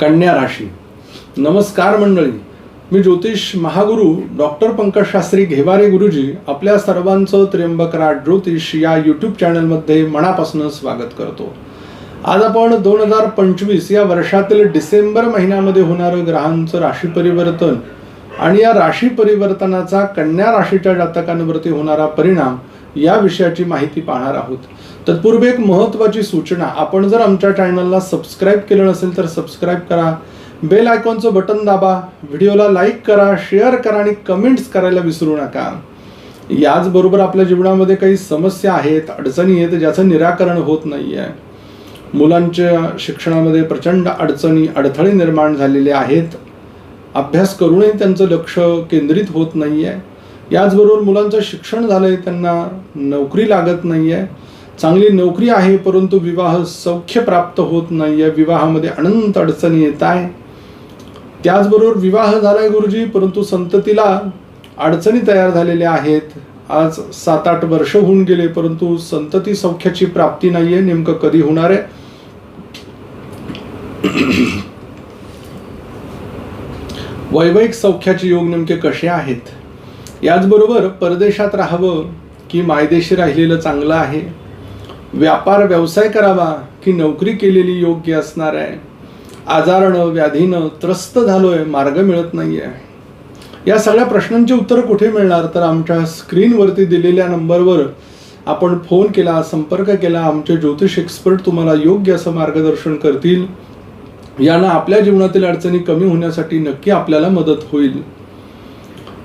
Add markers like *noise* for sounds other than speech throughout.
कन्या राशी. नमस्कार मंडळी. मी ज्योतिष महागुरु डॉक्टर पंकज शास्त्री घेवारे गुरुजी आपल्या सर्वांचं त्र्यंबकराट ज्योतिष या यूट्यूब चॅनलमध्ये मनापासून स्वागत करतो. आज आपण दोन हजार पंचवीस या वर्षातील डिसेंबर महिन्यामध्ये होणारं ग्रहांचं राशी परिवर्तन आणि या राशी परिवर्तनाचा कन्या राशीच्या जातकांवरती होणारा परिणाम या विषयाची माहिती पाहणार आहोत. तत्पूर्वी एक महत्त्वाची सूचना. आपण जर आमच्या चॅनलला सबस्क्राईब केलं नसेल तर सबस्क्राईब करा. बेल आयकॉनचं बटन दाबा. व्हिडिओला लाईक करा शेअर करा आणि कमेंट्स करायला विसरू नका. याचबरोबर आपल्या जीवनामध्ये काही समस्या आहेत अडचणी आहेत ज्याचं निराकरण होत नाही आहे मुलांच्या शिक्षणामध्ये प्रचंड अडचणी अडथळे निर्माण झालेले आहेत. अभ्यास करूनही त्यांचं लक्ष केंद्रित होत नाही आहे याचबरोबर मुलांचं शिक्षण झालं आहे त्यांना नोकरी लागत नाही आहे चांगली नोकरी आहे परंतु विवाह सौख्य प्राप्त होत नाही. आहे विवाहामध्ये अनंत अडचणी येत आहे. त्याचबरोबर विवाह झालाय गुरुजी परंतु संततीला अडचणी तयार झालेल्या आहेत. आज सात आठ वर्ष होऊन गेले परंतु संतती सौख्याची प्राप्ती नाहीये नेमकं कधी होणार आहे? *clears throat* वैवाहिक सौख्याचे योग नेमके कसे आहेत? याचबरोबर परदेशात राहावं की मायदेशी राहिलेलं चांगलं आहे? व्यापार व्यवसाय करावा की नोकरी केलेली योग्य असणार आहे? आजारानं व्याधीनं त्रस्त झालोय मार्ग मिळत नाही आहे या सगळ्या प्रश्नांची उत्तर कुठे मिळणार? तर आमच्या स्क्रीनवरती दिलेल्या नंबरवर आपण फोन केला संपर्क केला. आमचे ज्योतिष एक्सपर्ट तुम्हाला योग्य असं मार्गदर्शन करतील. यानं आपल्या जीवनातील अडचणी कमी होण्यासाठी नक्की आपल्याला मदत होईल.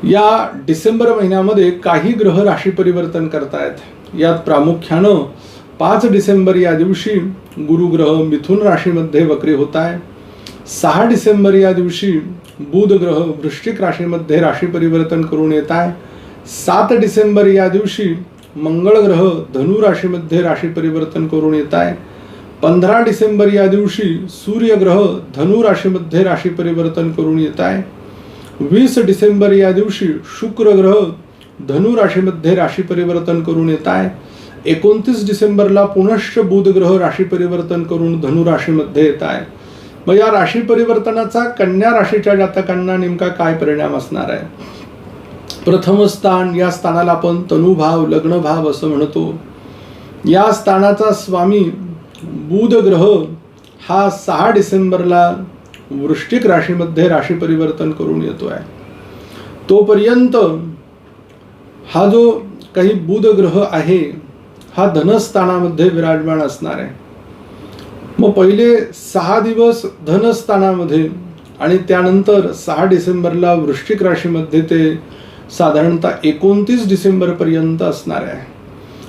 या डिसेंबर महिन्यामध्ये काही ग्रह राशी परिवर्तन करतायत. यात प्रामुख्यानं पाच डिसेंबर या दिवशी गुरुग्रह मिथुन राशीमध्ये वक्री होत आहे. सहा डिसेंबर या दिवशी बुध ग्रह वृश्चिक राशीमध्ये राशी परिवर्तन करून येत आहे. सात डिसेंबर या दिवशी मंगळ ग्रह धनु राशीमध्ये राशी परिवर्तन करून येत आहे. पंधरा डिसेंबर या दिवशी सूर्यग्रह धनु राशीमध्ये राशी परिवर्तन करून येत आहे. वीस डिसेंबर या दिवशी शुक्र ग्रह धनु राशीमध्ये राशी परिवर्तन करून येत आहे. एकोणतीस डिसेंबरला पुनश्च बुधग्रह राशी परिवर्तन करून धनुराशीमध्ये येत आहे. मग या राशी परिवर्तनाचा कन्या राशीच्या जातकांना नेमका काय परिणाम असणार आहे? प्रथम स्थान या स्थानाला आपण तनुभाव लग्नभाव असं म्हणतो. या स्थानाचा स्वामी बुध ग्रह हा सहा डिसेंबरला वृश्चिक राशीमध्ये राशी परिवर्तन करून येतो आहे. तोपर्यंत हा जो काही बुध ग्रह आहे हा धनस्थानामध्ये विराजमान असणार आहे. मग पहिले सहा दिवस धनस्थानामध्ये आणि त्यानंतर सहा डिसेंबरला वृश्चिक राशीमध्ये ते साधारणतः एकोणतीस डिसेंबरपर्यंत असणार आहे.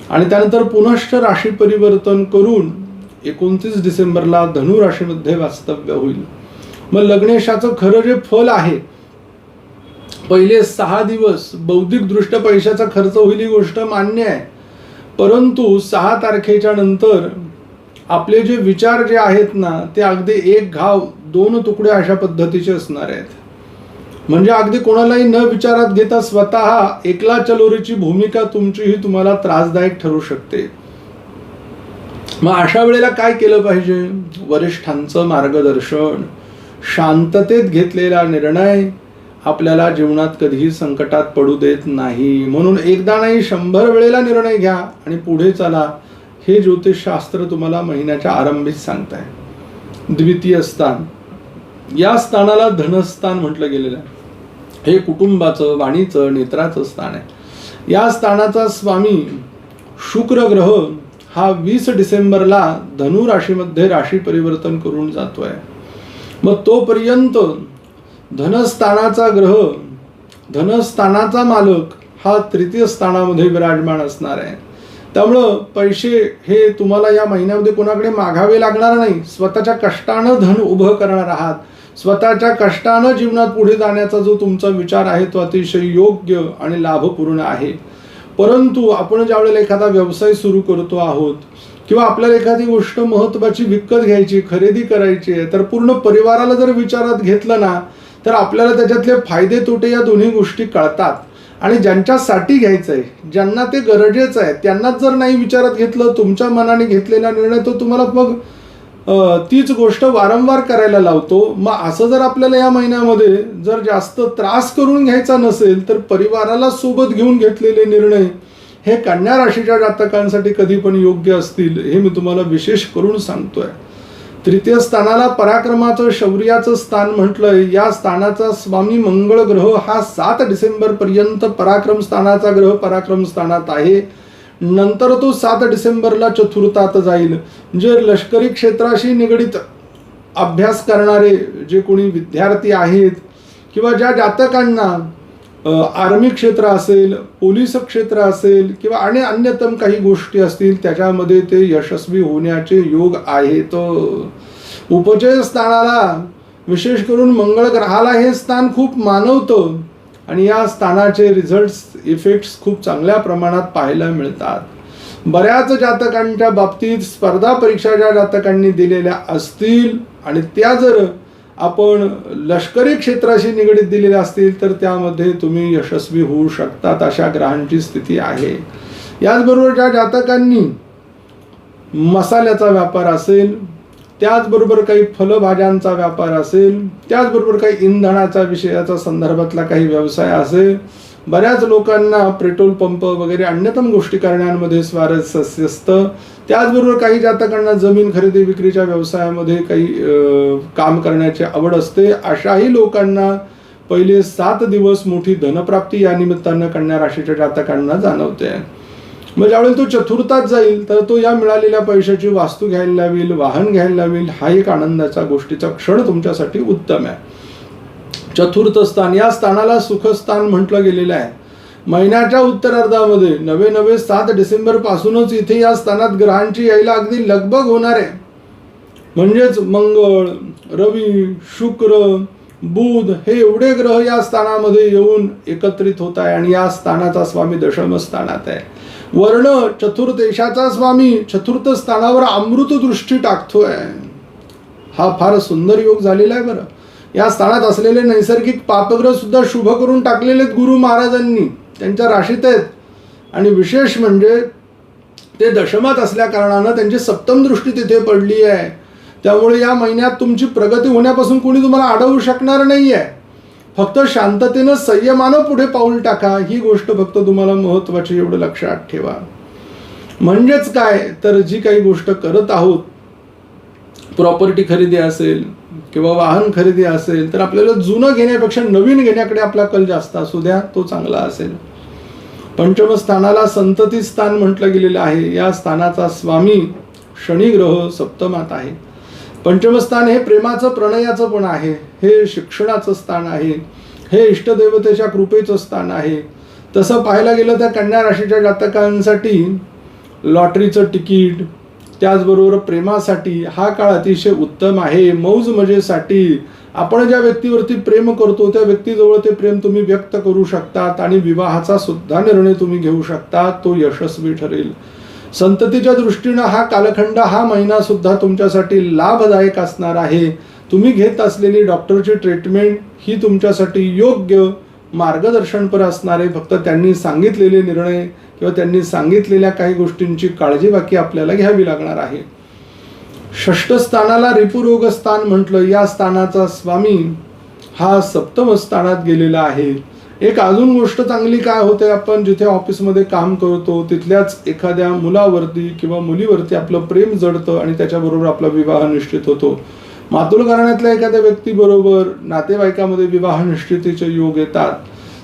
आणि त्यानंतर पुनश्च राशी परिवर्तन करून एकोणतीस डिसेंबरला धनु राशीमध्ये वास्तव्य होईल. मग लग्नेशाचं खरं जे फल आहे पहिले सहा दिवस बौद्धिकदृष्ट्या पैशाचा खर्च होईल ही गोष्ट मान्य आहे. परंतु सहा तारखेच्या नंतर आपले जे विचार जे आहेत ना ते अगदी एक घाव दोन तुकडे अशा पद्धतीचे असणार आहेत. म्हणजे अगदी कोणालाही न विचारात घेता स्वतः एकला चलोरीची भूमिका तुमची ही तुम्हाला त्रासदायक ठरू शकते. मग अशा वेळेला काय केलं पाहिजे? वरिष्ठांचं मार्गदर्शन शांततेत घेतलेला निर्णय आपल्याला जीवनात कधीही संकटात पडू देत नाही. म्हणून एकदा नाही शंभर वेळेला निर्णय घ्या आणि पुढे चला. हे ज्योतिषशास्त्र तुम्हाला महिन्याच्या आरंभीच सांगत आहे द्वितीय स्थान. या स्थानाला धनस्थान म्हटलं गेलेलं आहे. हे कुटुंबाचं वाणीचं नेत्राचं स्थान आहे. या स्थानाचा स्वामी शुक्र ग्रह हा वीस डिसेंबरला धनु राशीमध्ये राशी परिवर्तन करून जातोय. मग तोपर्यंत धनस्थानाचा ग्रह धनस्थानाचा मालक हा तृतीय स्थानामध्ये विराजमान असणार आहे. त्यामुळं पैसे हे तुम्हाला या महिन्यामध्ये कोणाकडे मागावे लागणार नाही. स्वतःच्या कष्टानं धन उभं करणार आहात. स्वतःच्या कष्टानं जीवनात पुढे जाण्याचा जो तुमचा विचार आहे तो अतिशय योग्य आणि लाभपूर्ण आहे. परंतु आपण ज्यावेळेला एखादा व्यवसाय सुरू करतो आहोत किंवा आपल्याला एखादी गोष्ट महत्वाची विकत घ्यायची खरेदी करायची आहे तर पूर्ण परिवाराला जर विचारात घेतलं ना तर आपल्याला त्याच्यातले फायदे तोटे या दोन्ही गोष्टी कळतात. आणि ज्यांच्यासाठी घ्यायचं आहे ज्यांना ते गरजेचं आहे त्यांनाच जर नाही विचारात घेतलं तुमच्या मनाने घेतलेला निर्णय तो तुम्हाला मग तीच गोष्ट वारंवार करायला लावतो. मग असं जर आपल्याला या महिन्यामध्ये जर जास्त त्रास करून घ्यायचा नसेल तर परिवाराला सोबत घेऊन घेतलेले निर्णय हे कन्या राशीच्या जातकांसाठी कधी पण योग्य असतील हे मी तुम्हाला विशेष करून सांगतोय. तृतीय स्थानाला पराक्रमाचं शौर्याचं स्थान म्हटलंय. या स्थानाचा स्वामी मंगळ ग्रह हा सात डिसेंबर पर्यंत पराक्रम स्थानाचा ग्रह पराक्रम स्थानात आहे. नंतर तो सात डिसेंबरला चतुर्थात जाईल. जे लष्करी क्षेत्राशी निगडीत अभ्यास करणारे जे कोणी विद्यार्थी आहेत किंवा ज्या जातकांना आर्मी क्षेत्र असेल पोलीस क्षेत्र असेल किंवा आणि अन्यतम काही गोष्टी असतील त्याच्यामध्ये ते यशस्वी होण्याचे योग आहेत. उपचय स्थानाला विशेष करून मंगळ ग्रहाला हे स्थान खूप मानवतं आणि या स्थानाचे रिझल्ट्स इफेक्ट्स खूप चांगल्या प्रमाणात पाहायला मिळतात. बऱ्याच जातकांच्या बाबतीत स्पर्धा परीक्षा ज्या जातकांनी दिलेल्या असतील आणि त्या जर आपण लष्करी क्षेत्राशी निगडीत दिलेले असतील तर त्यामध्ये तुम्ही यशस्वी होऊ शकतात अशा ग्रहांची स्थिती आहे. याचबरोबर ज्या जातकांनी मसाल्याचा व्यापार असेल त्याचबरोबर काही फलभाज्यांचा व्यापार असेल त्याचबरोबर काही इंधनाचा विषयाचा संदर्भातला काही व्यवसाय असेल बऱ्याच लोकांना पेट्रोल पंप वगैरे अन्यतम गोष्टी करण्यामध्ये स्वारस्य असतं त्याचबरोबर काही जातकांना जमीन खरेदी विक्रीच्या व्यवसायामध्ये काही काम करण्याची आवड असते. अशाही लोकांना पहिले सात दिवस मोठी धनप्राप्ती या निमित्तानं कन्या राशीच्या जातकांना जाणवते. मग ज्यावेळेला तो चतुर्थात जाईल तर तो या मिळालेल्या पैशाची वास्तू घ्यायला लावेल वाहन घ्यायला लावेल हा एक आनंदाचा गोष्टीचा क्षण तुमच्यासाठी उत्तम आहे. चतुर्थ स्थान या स्थानाला सुखस्थान म्हटलं गेलेलं आहे. महिन्याच्या उत्तरार्धामध्ये नवे नवे सात डिसेंबर पासूनच इथे या स्थानात ग्रहांची यायला अगदी लगबग होणार आहे. म्हणजेच मंगळ रवी शुक्र बुध हे एवढे ग्रह या स्थानामध्ये येऊन एकत्रित होत आहे आणि या स्थानाचा स्वामी दशम स्थानात आहे. वर्ण चतुर्देशाचा स्वामी चतुर्थ स्थानावर अमृत दृष्टी टाकतोय. हा फार सुंदर योग झालेला आहे बरं. या स्थानात असलेले नैसर्गिक पापग्रहसुद्धा शुभ करून टाकलेले आहेत गुरु महाराजांनी. त्यांच्या राशीत आहेत. आणि विशेष म्हणजे ते दशमात असल्या कारणानं त्यांची सप्तम दृष्टी तिथे पडली आहे. त्यामुळे या महिन्यात तुमची प्रगती होण्यापासून कोणी तुम्हाला अडवू शकणार नाही आहे फक्त शांततेनं संयमानं पुढे पाऊल टाका. ही गोष्ट फक्त तुम्हाला महत्वाची एवढं लक्षात ठेवा. म्हणजेच काय? तर जी काही गोष्ट करत आहोत प्रॉपर्टी खरेदी असेल किंवा वाहन खरेदी असेल तर आपल्याला जुनं घेण्यापेक्षा नवीन घेण्याकडे आपला कल जास्त असू द्या तो चांगला असेल. पंचम स्थानाला संतती स्थान म्हटलं गेलेलं आहे. या स्थानाचा स्वामी शनी ग्रह सप्तमात आहे. पंचमस्थान हे प्रेमाचं प्रणयाचं पण आहे. हे शिक्षणाचं स्थान आहे. हे इष्टदेवतेच्या कृपेचं स्थान आहे. तसं पाहायला गेलं तर कन्या राशीच्या जातकांसाठी लॉटरीचं तिकीट त्याचबरोबर प्रेमासाठी हा काळ अतिशय उत्तम आहे. मौज मजेसाठी आपण ज्या व्यक्तीवरती प्रेम करतो त्या व्यक्तीजवळ ते प्रेम तुम्ही व्यक्त करू शकतात आणि विवाहाचा सुद्धा निर्णय तुम्ही घेऊ शकता तो यशस्वी ठरेल. संततीच्या दृष्टीनं हा कालखंड हा महिना सुद्धा तुमच्यासाठी लाभदायक असणार आहे. तुम्ही घेत असलेली डॉक्टरची ट्रीटमेंट ही तुमच्यासाठी योग्य मार्गदर्शनपर असणारे फक्त त्यांनी सांगितलेले निर्णय किंवा त्यांनी सांगितलेल्या काही गोष्टींची काळजी बाकी आपल्याला घ्यावी लागणार आहे. षष्ठ स्थानाला रिपुरोग स्थान म्हटलं. या स्थानाचा स्वामी हा सप्तम स्थानात गेलेला आहे. एक अजून गोष्ट चांगली काय होते आपण? जिथे ऑफिसमध्ये काम करतो तिथल्याच एखाद्या मुलावरती किंवा मुलीवरती आपलं प्रेम जडतं आणि त्याच्याबरोबर आपला विवाह निश्चित होतो. मातुल घराण्यातल्या एखाद्या व्यक्तीबरोबर नातेवाईकामध्ये विवाह निश्चितीचे योग येतात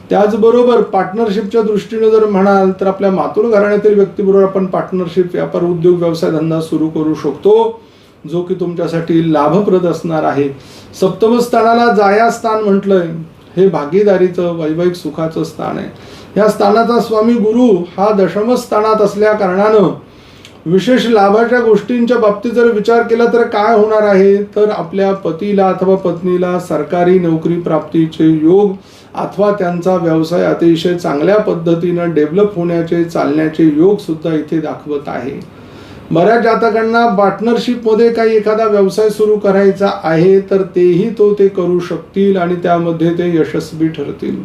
त्याचबरोबर पार्टनरशिपच्या दृष्टीने जर म्हणाल तर आपल्या मातुल घराण्यातील व्यक्तीबरोबर आपण पार्टनरशिप व्यापार उद्योग व्यवसाय धंदा सुरू करू शकतो जो की तुमच्यासाठी लाभप्रद असणार आहे. सप्तम स्थानाला जाया स्थान म्हटलंय हे भागीदारीचं वैवाहिक सुखाचं स्थान आहे. या स्थानाचा स्वामी गुरु हा दशम स्थानात असल्या कारणानं विशेष लाभाच्या गोष्टींच्या बाबतीत जर विचार केला तर काय होणार आहे? तर आपल्या पतीला अथवा पत्नीला सरकारी नोकरी प्राप्तीचे योग अथवा त्यांचा व्यवसाय अतिशय चांगल्या पद्धतीनं डेव्हलप होण्याचे चालण्याचे योग सुद्धा इथे दाखवत आहे. बऱ्याच जातकांना पार्टनरशिपमध्ये काही एखादा व्यवसाय सुरू करायचा आहे तर तेही तो ते करू शकतील आणि त्यामध्ये ते यशस्वी ठरतील.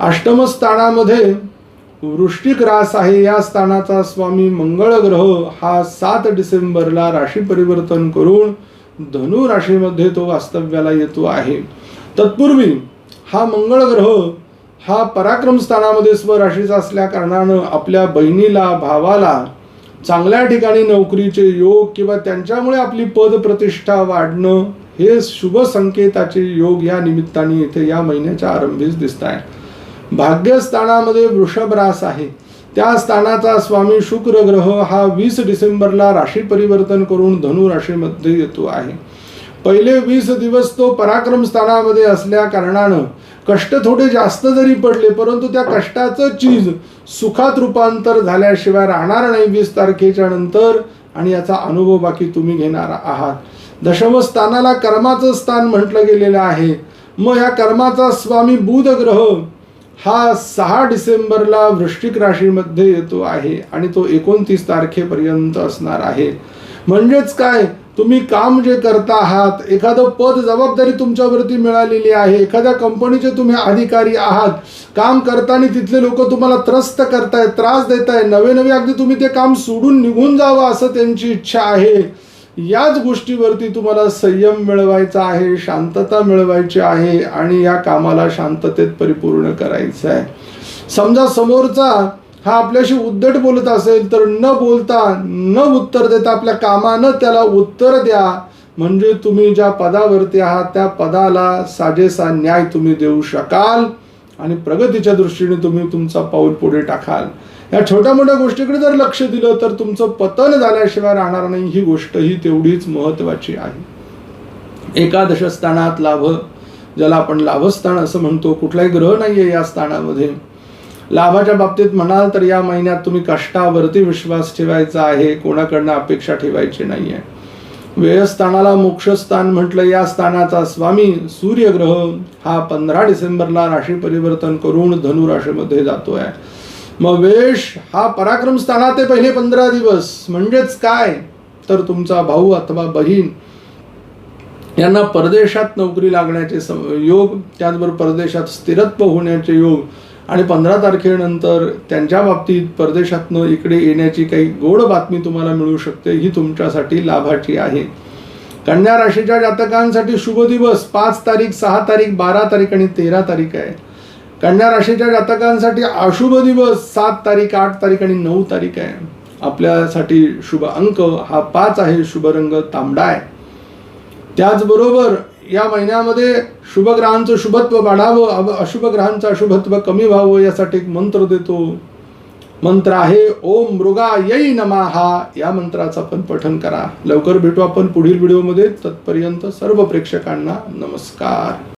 अष्टमस्थानामध्ये वृष्टिक रास आहे या स्थानाचा स्वामी मंगळ ग्रह हा सात डिसेंबरला राशी परिवर्तन करून धनु राशीमध्ये तो वास्तव्याला येतो आहे. तत्पूर्वी हा मंगळ ग्रह हा पराक्रम स्थानामध्ये स्वराशीचा असल्या कारणानं आपल्या बहिणीला भावाला चांगल्या ठिकाणी नोकरीचे योग किंवा त्यांच्यामुळे आपली पद प्रतिष्ठा वाढणं हे शुभ संकेताचे योग या निमित्ताने इथे या महिन्याच्या आरंभीच दिसत आहे भाग्यस्थानामध्ये वृषभ रास आहे. त्या स्थानाचा स्वामी शुक्र ग्रह हा वीस डिसेंबरला राशी परिवर्तन करून धनु राशीमध्ये येतो आहे. पहिले वीस दिवस तो पराक्रम स्थानामध्ये असल्या कारणानं कष्ट थोडे जास्त जरी पडले परंतु त्या कष्टाचं चीज सुखात रूपांतर झाल्याशिवाय राहणार नाही वीस तारखेच्या नंतर आणि याचा अनुभव बाकी तुम्ही घेणार आहात. दशम स्थानाला कर्माचं स्थान म्हटलं गेलेलं आहे. मग ह्या कर्माचा स्वामी बुध ग्रह हा सहा डिसेंबरला वृश्चिक राशीमध्ये येतो आहे आणि तो एकोणतीस तारखेपर्यंत असणार आहे. म्हणजेच काय? तुम्ही काम जे करता आहात एखादं पद जबाबदारी तुमच्यावरती मिळालेली आहे एखाद्या कंपनीचे तुम्ही अधिकारी आहात काम करताना तिथले लोक तुम्हाला त्रस्त करतायत त्रास देत आहे नवे नवे अगदी तुम्ही ते काम सोडून निघून जावं असं त्यांची इच्छा आहे. याच गोष्टीवरती तुम्हाला संयम मिळवायचा आहे शांतता मिळवायची आहे आणि या कामाला शांततेत परिपूर्ण करायचं आहे. समजा समोरचा हा आपल्याशी उद्धट बोलत असेल तर न बोलता न उत्तर देता आपल्या कामानं त्याला उत्तर द्या. म्हणजे तुम्ही ज्या पदावरती आहात त्या पदाला साजेसा न्याय तुम्ही देऊ शकाल आणि प्रगतीच्या दृष्टीने तुम्ही तुमचा पाऊल पुढे टाकाल. या छोट्या मोठ्या गोष्टीकडे जर लक्ष दिलं तर तुमचं पतन झाल्याशिवाय राहणार नाही. ही गोष्ट ही तेवढीच महत्वाची आहे. एकादश स्थानात लाभ ज्याला आपण लाभस्थान असं म्हणतो कुठलाही ग्रह नाहीये या स्थानामध्ये. लाभाच्या बाबतीत म्हणाल तर या महिन्यात तुम्ही कष्टावरती विश्वास ठेवायचा आहे. कोणाकडनं अपेक्षा ठेवायची नाहीये. व्ययस्थानाला मोक्षस्थान म्हटलं या स्थानाचा स्वामी सूर्यग्रह हा पंधरा डिसेंबरला राशी परिवर्तन करून धनुराशीमध्ये जातो जातोय. मग वेश हा पराक्रम स्थानात आहे पहिले पंधरा दिवस. म्हणजेच काय? तर तुमचा भाऊ अथवा बहीण यांना परदेशात नोकरी लागण्याचे सम- योग त्याचबरोबर परदेशात स्थिरत्व होण्याचे योग आणि पंधरा तारखेनंतर त्यांच्या बाबतीत परदेशातनं इकडे येण्याची काही गोड बातमी तुम्हाला मिळू शकते ही तुमच्यासाठी लाभाची आहे. कन्या राशीच्या जातकांसाठी शुभ दिवस. पाच तारीख सहा तारीख बारा तारीख आणि तेरा तारीख आहे. कन्या राशीच्या जातकांसाठी अशुभ दिवस सात तारीख आठ तारीख आणि नऊ तारीख आहे. आपल्यासाठी शुभ अंक हा पाच आहे शुभ रंग तांबडा आहे. त्याचबरोबर या महिन्यामध्ये शुभ ग्रहांचं शुभत्व वाढावं अशुभ ग्रहांचं अशुभत्व कमी व्हावं यासाठी एक मंत्र देतो. मंत्र आहे ओम मृगा यई नमा. हा या मंत्राचं आपण पठन करा. लवकर भेटू आपण पुढील व्हिडिओमध्ये. तत्पर्यंत सर्व प्रेक्षकांना नमस्कार.